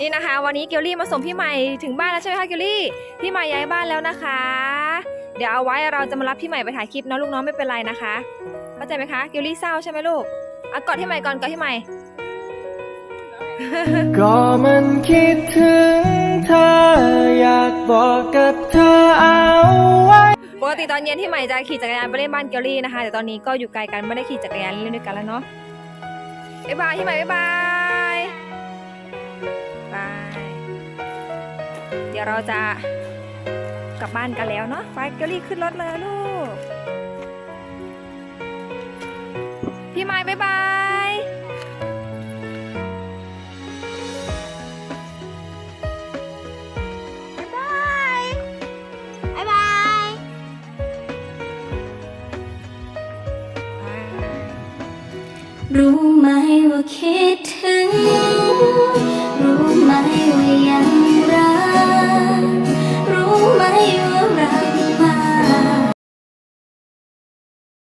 นี่นะคะ วันนี้เกลลี่มาส่งพี่ใหม่ถึงบ้านแล้วใช่ไหมคะเกลลี่ พี่ใหม่ย้ายบ้านแล้วนะคะ เดี๋ยวเอาไว้เราจะมารับพี่ใหม่ไปถ่ายคลิปเนาะลูกน้องไม่เป็นไรนะคะเข้าใจไหมคะเกลลี่เศร้าใช่ไหมลูกเอากอดพี่ใหม่ก่อนกอดพี่ใหม่ก็มันคิดถึงเธออยากบอกกับเธอเอาไว้ปกติตอนเย็นที่ใหม่จะขี่จักรยานไปเล่นบ้านเกลลี่นะคะแต่ตอนนี้ก็อยู่ไกลกันไม่ได้ขี่จักรยานเล่นด้วยกันแล้วเนาะบ๊ายบายที่ใหม่บ๊ายบาย เดี๋ยวเราจะกลับบ้านกันแล้วเนาะไปเกลลี่ขึ้นรถเลยลูก พี่ใหม่บ๊ายบายบ๊ายบายบ๊ายบายรู้ไหมว่าคิด